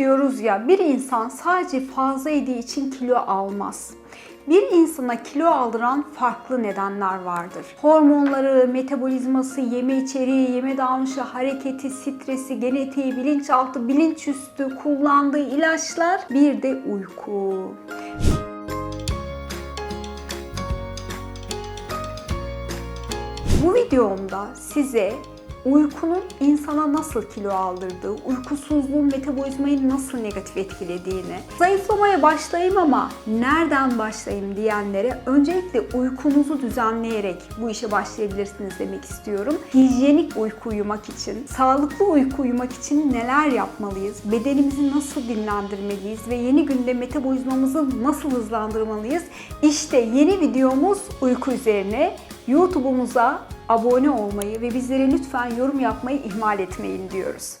diyoruz ya bir insan sadece fazla yediği için kilo almaz. Bir insana kilo aldıran farklı nedenler vardır. Hormonları, metabolizması, yeme içeriği, yeme davranışı, hareketi, stresi, genetiği, bilinçaltı, bilinçüstü, kullandığı ilaçlar, bir de uyku. Bu videomda size uykunun insana nasıl kilo aldırdığı, uykusuzluğun metabolizmayı nasıl negatif etkilediğini, zayıflamaya başlayayım ama nereden başlayayım diyenlere öncelikle uykunuzu düzenleyerek bu işe başlayabilirsiniz demek istiyorum. Hijyenik uyku uyumak için, sağlıklı uyku uyumak için neler yapmalıyız, bedenimizi nasıl dinlendirmeliyiz ve yeni günde metabolizmamızı nasıl hızlandırmalıyız? İşte yeni videomuz uyku üzerine. YouTube'umuza abone olmayı ve bizlere lütfen yorum yapmayı ihmal etmeyin diyoruz.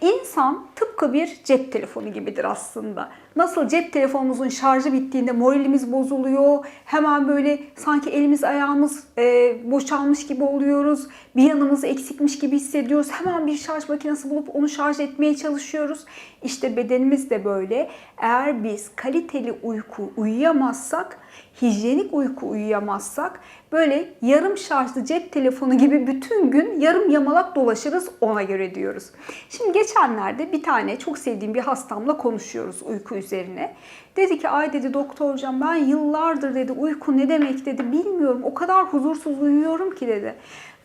İnsan tıpkı bir cep telefonu gibidir aslında. Nasıl cep telefonumuzun şarjı bittiğinde moralimiz bozuluyor, hemen böyle sanki elimiz ayağımız e, boşalmış gibi oluyoruz, bir yanımız eksikmiş gibi hissediyoruz. Hemen bir şarj makinesi bulup onu şarj etmeye çalışıyoruz. İşte bedenimiz de böyle. Eğer biz kaliteli uyku uyuyamazsak, hijyenik uyku uyuyamazsak böyle yarım şarjlı cep telefonu gibi bütün gün yarım yamalak dolaşırız ona göre diyoruz. Şimdi geçenlerde bir tane çok sevdiğim bir hastamla konuşuyoruz uyku üzerine. Dedi ki ay dedi doktor hocam ben yıllardır dedi uyku ne demek dedi bilmiyorum o kadar huzursuz uyuyorum ki dedi.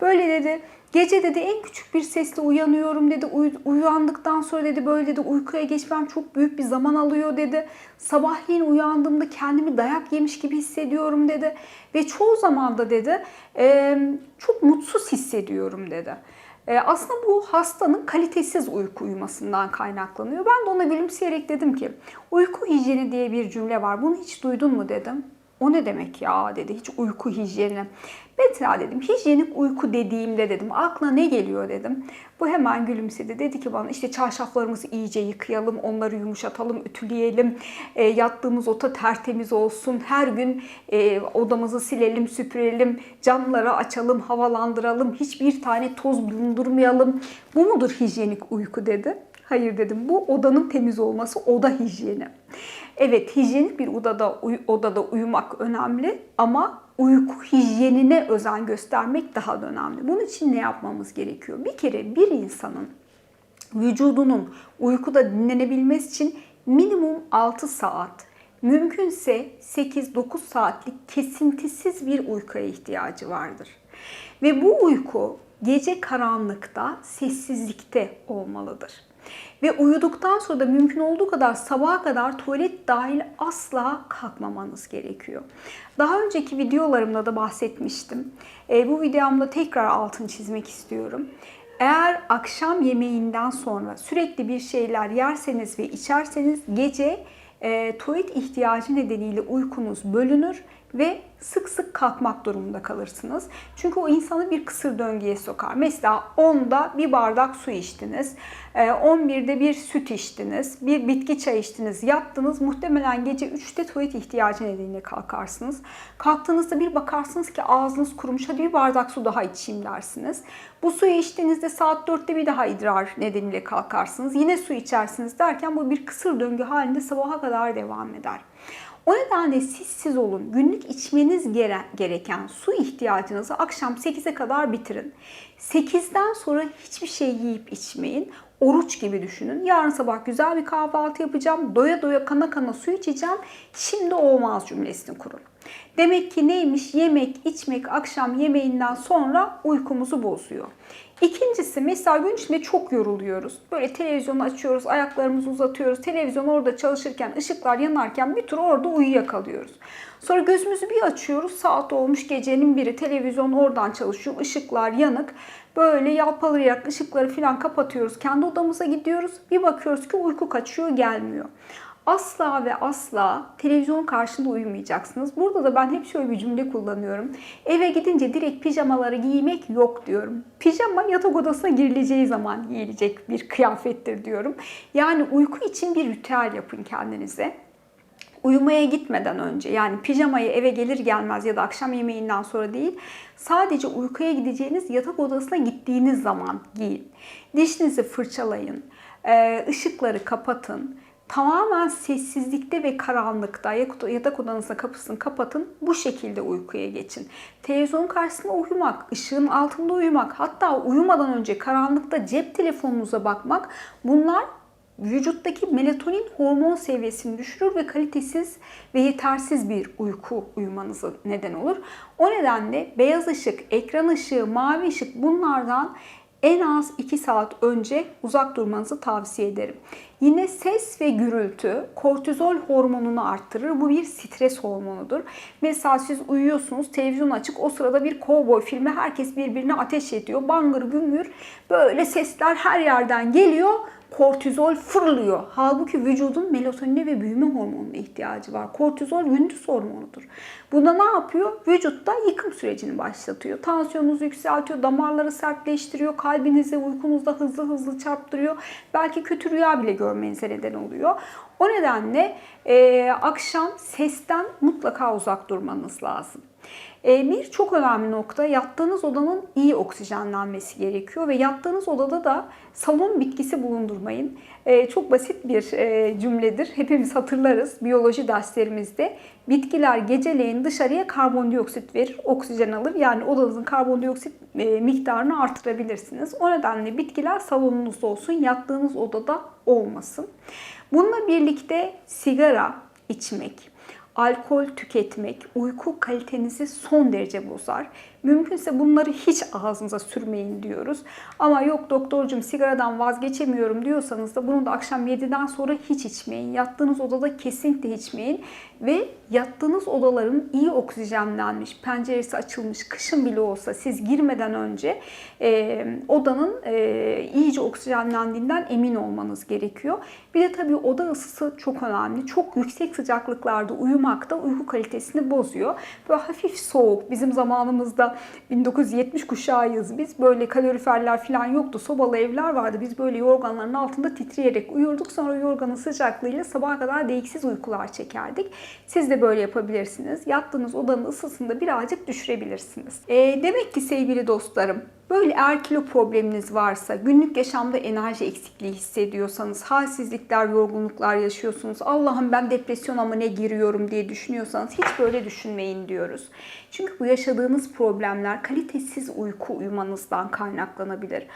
Böyle dedi Gece dedi en küçük bir sesle uyanıyorum dedi. Uy- uyandıktan sonra dedi böyle dedi uykuya geçmem çok büyük bir zaman alıyor dedi. Sabahleyin uyandığımda kendimi dayak yemiş gibi hissediyorum dedi. Ve çoğu zaman da dedi "e, çok mutsuz hissediyorum dedi. E, aslında bu hastanın kalitesiz uyku uyumasından kaynaklanıyor. Ben de ona gülümseyerek dedim ki uyku hijyeni diye bir cümle var. Bunu hiç duydun mu dedim. O ne demek ya dedi hiç uyku hijyeni. Mesela dedim hijyenik uyku dediğimde dedim aklına ne geliyor dedim. Bu hemen gülümsedi. Dedi ki bana işte çarşaflarımızı iyice yıkayalım, onları yumuşatalım, ütüleyelim. E, yattığımız oda tertemiz olsun. Her gün e, odamızı silelim, süpürelim. Camları açalım, havalandıralım. Hiçbir tane toz bulundurmayalım. Bu mudur hijyenik uyku dedi. Hayır dedim. Bu odanın temiz olması oda hijyeni. Evet hijyenik bir odada odada uyumak önemli ama uyku hijyenine özen göstermek daha da önemli. Bunun için ne yapmamız gerekiyor? Bir kere bir insanın vücudunun uykuda dinlenebilmesi için minimum 6 saat, mümkünse 8-9 saatlik kesintisiz bir uykuya ihtiyacı vardır. Ve bu uyku gece karanlıkta, sessizlikte olmalıdır. Ve uyuduktan sonra da mümkün olduğu kadar sabaha kadar tuvalet dahil asla kalkmamanız gerekiyor. Daha önceki videolarımda da bahsetmiştim. E, bu videomda tekrar altını çizmek istiyorum. Eğer akşam yemeğinden sonra sürekli bir şeyler yerseniz ve içerseniz gece e, tuvalet ihtiyacı nedeniyle uykunuz bölünür ve sık sık kalkmak durumunda kalırsınız. Çünkü o insanı bir kısır döngüye sokar. Mesela 10'da bir bardak su içtiniz, 11'de bir süt içtiniz, bir bitki çay içtiniz, yattınız. Muhtemelen gece 3'te tuvalet ihtiyacı nedeniyle kalkarsınız. Kalktığınızda bir bakarsınız ki ağzınız kurumuş, hadi bir bardak su daha içeyim dersiniz. Bu suyu içtiğinizde saat 4'te bir daha idrar nedeniyle kalkarsınız. Yine su içersiniz derken bu bir kısır döngü halinde sabaha kadar devam eder. O nedenle siz siz olun. Günlük içmeniz gere- gereken su ihtiyacınızı akşam 8'e kadar bitirin. 8'den sonra hiçbir şey yiyip içmeyin. Oruç gibi düşünün. Yarın sabah güzel bir kahvaltı yapacağım. Doya doya kana kana su içeceğim. Şimdi olmaz cümlesini kurun. Demek ki neymiş? Yemek, içmek akşam yemeğinden sonra uykumuzu bozuyor. İkincisi mesela gün içinde çok yoruluyoruz. Böyle televizyonu açıyoruz, ayaklarımızı uzatıyoruz. Televizyon orada çalışırken, ışıklar yanarken bir tur orada uyuyakalıyoruz. Sonra gözümüzü bir açıyoruz. Saat olmuş gecenin biri. Televizyon oradan çalışıyor. ışıklar yanık. Böyle yalpalayarak ışıkları falan kapatıyoruz. Kendi odamıza gidiyoruz. Bir bakıyoruz ki uyku kaçıyor gelmiyor. Asla ve asla televizyon karşısında uyumayacaksınız. Burada da ben hep şöyle bir cümle kullanıyorum. Eve gidince direkt pijamaları giymek yok diyorum. Pijama yatak odasına girileceği zaman giyilecek bir kıyafettir diyorum. Yani uyku için bir ritüel yapın kendinize. uyumaya gitmeden önce yani pijamayı eve gelir gelmez ya da akşam yemeğinden sonra değil sadece uykuya gideceğiniz yatak odasına gittiğiniz zaman giyin. Dişinizi fırçalayın, ışıkları kapatın, tamamen sessizlikte ve karanlıkta yatak odanızda kapısını kapatın bu şekilde uykuya geçin. Televizyon karşısında uyumak, ışığın altında uyumak hatta uyumadan önce karanlıkta cep telefonunuza bakmak bunlar vücuttaki melatonin hormon seviyesini düşürür ve kalitesiz ve yetersiz bir uyku uyumanıza neden olur. O nedenle beyaz ışık, ekran ışığı, mavi ışık bunlardan en az 2 saat önce uzak durmanızı tavsiye ederim. Yine ses ve gürültü kortizol hormonunu arttırır. Bu bir stres hormonudur. Mesela siz uyuyorsunuz, televizyon açık, o sırada bir kovboy filmi herkes birbirine ateş ediyor. Bangır güngür böyle sesler her yerden geliyor kortizol fırlıyor. Halbuki vücudun melatonine ve büyüme hormonuna ihtiyacı var. Kortizol gündüz hormonudur. Bunda ne yapıyor? Vücutta yıkım sürecini başlatıyor. Tansiyonunuzu yükseltiyor, damarları sertleştiriyor, kalbinizi uykunuzda hızlı hızlı çarptırıyor. Belki kötü rüya bile görmenize neden oluyor. O nedenle e, akşam sesten mutlaka uzak durmanız lazım. E, bir çok önemli nokta yattığınız odanın iyi oksijenlenmesi gerekiyor ve yattığınız odada da salon bitkisi bulundurmayın. E, çok basit bir e, cümledir. Hepimiz hatırlarız biyoloji derslerimizde. Bitkiler geceleyin dışarıya karbondioksit verir, oksijen alır. Yani odanızın karbondioksit miktarını artırabilirsiniz. O nedenle bitkiler salonunuzda olsun, yattığınız odada olmasın. Bununla birlikte sigara içmek, alkol tüketmek uyku kalitenizi son derece bozar. Mümkünse bunları hiç ağzınıza sürmeyin diyoruz. Ama yok doktorcum sigaradan vazgeçemiyorum diyorsanız da bunu da akşam 7'den sonra hiç içmeyin. Yattığınız odada kesinlikle içmeyin. Ve yattığınız odaların iyi oksijenlenmiş, penceresi açılmış, kışın bile olsa siz girmeden önce e, odanın e, iyice oksijenlendiğinden emin olmanız gerekiyor. Bir de tabii oda ısısı çok önemli. Çok yüksek sıcaklıklarda uyumak da uyku kalitesini bozuyor. Böyle hafif soğuk, bizim zamanımızda 1970 kuşağıyız biz. Böyle kaloriferler falan yoktu. Sobalı evler vardı. Biz böyle yorganların altında titreyerek uyurduk. Sonra yorganın sıcaklığıyla sabaha kadar değiksiz uykular çekerdik. Siz de böyle yapabilirsiniz. Yattığınız odanın ısısını da birazcık düşürebilirsiniz. E, demek ki sevgili dostlarım Böyle eğer kilo probleminiz varsa, günlük yaşamda enerji eksikliği hissediyorsanız, halsizlikler, yorgunluklar yaşıyorsunuz, Allah'ım ben depresyona mı ne giriyorum diye düşünüyorsanız hiç böyle düşünmeyin diyoruz. Çünkü bu yaşadığınız problemler kalitesiz uyku uyumanızdan kaynaklanabilir.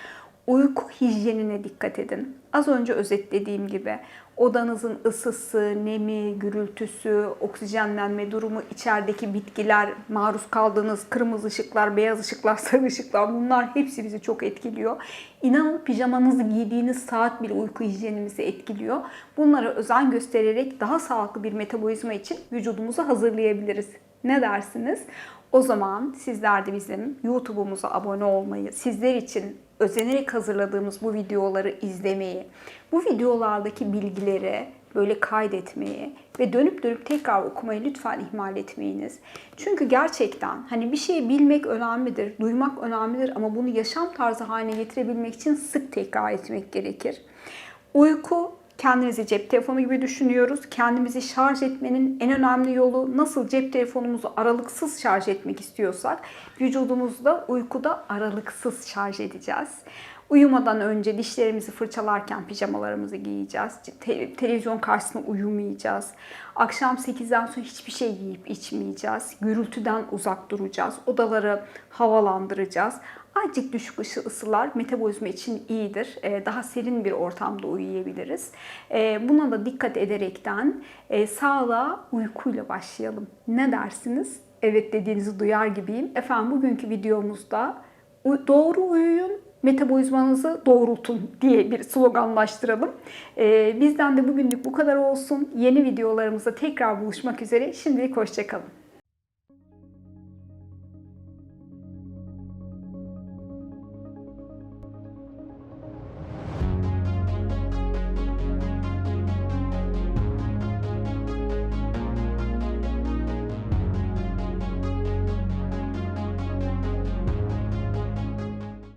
Uyku hijyenine dikkat edin. Az önce özetlediğim gibi odanızın ısısı, nemi, gürültüsü, oksijenlenme durumu, içerideki bitkiler, maruz kaldığınız kırmızı ışıklar, beyaz ışıklar, sarı ışıklar bunlar hepsi bizi çok etkiliyor. İnanın pijamanızı giydiğiniz saat bile uyku hijyenimizi etkiliyor. Bunlara özen göstererek daha sağlıklı bir metabolizma için vücudumuzu hazırlayabiliriz. Ne dersiniz? O zaman sizler de bizim YouTube'umuza abone olmayı, sizler için özenerek hazırladığımız bu videoları izlemeyi, bu videolardaki bilgileri böyle kaydetmeyi ve dönüp dönüp tekrar okumayı lütfen ihmal etmeyiniz. Çünkü gerçekten hani bir şeyi bilmek önemlidir, duymak önemlidir ama bunu yaşam tarzı haline getirebilmek için sık tekrar etmek gerekir. Uyku Kendinizi cep telefonu gibi düşünüyoruz. Kendimizi şarj etmenin en önemli yolu nasıl cep telefonumuzu aralıksız şarj etmek istiyorsak vücudumuzu da uykuda aralıksız şarj edeceğiz. Uyumadan önce dişlerimizi fırçalarken pijamalarımızı giyeceğiz. Te- televizyon karşısında uyumayacağız. Akşam 8'den sonra hiçbir şey yiyip içmeyeceğiz. Gürültüden uzak duracağız. Odaları havalandıracağız. Azıcık düşük ısı ısılar metabolizma için iyidir. Ee, daha serin bir ortamda uyuyabiliriz. Ee, buna da dikkat ederekten e, sağlığa uykuyla başlayalım. Ne dersiniz? Evet dediğinizi duyar gibiyim. Efendim bugünkü videomuzda doğru uyuyun, metabolizmanızı doğrultun diye bir sloganlaştıralım. Ee, bizden de bugünlük bu kadar olsun. Yeni videolarımızda tekrar buluşmak üzere. Şimdilik hoşçakalın.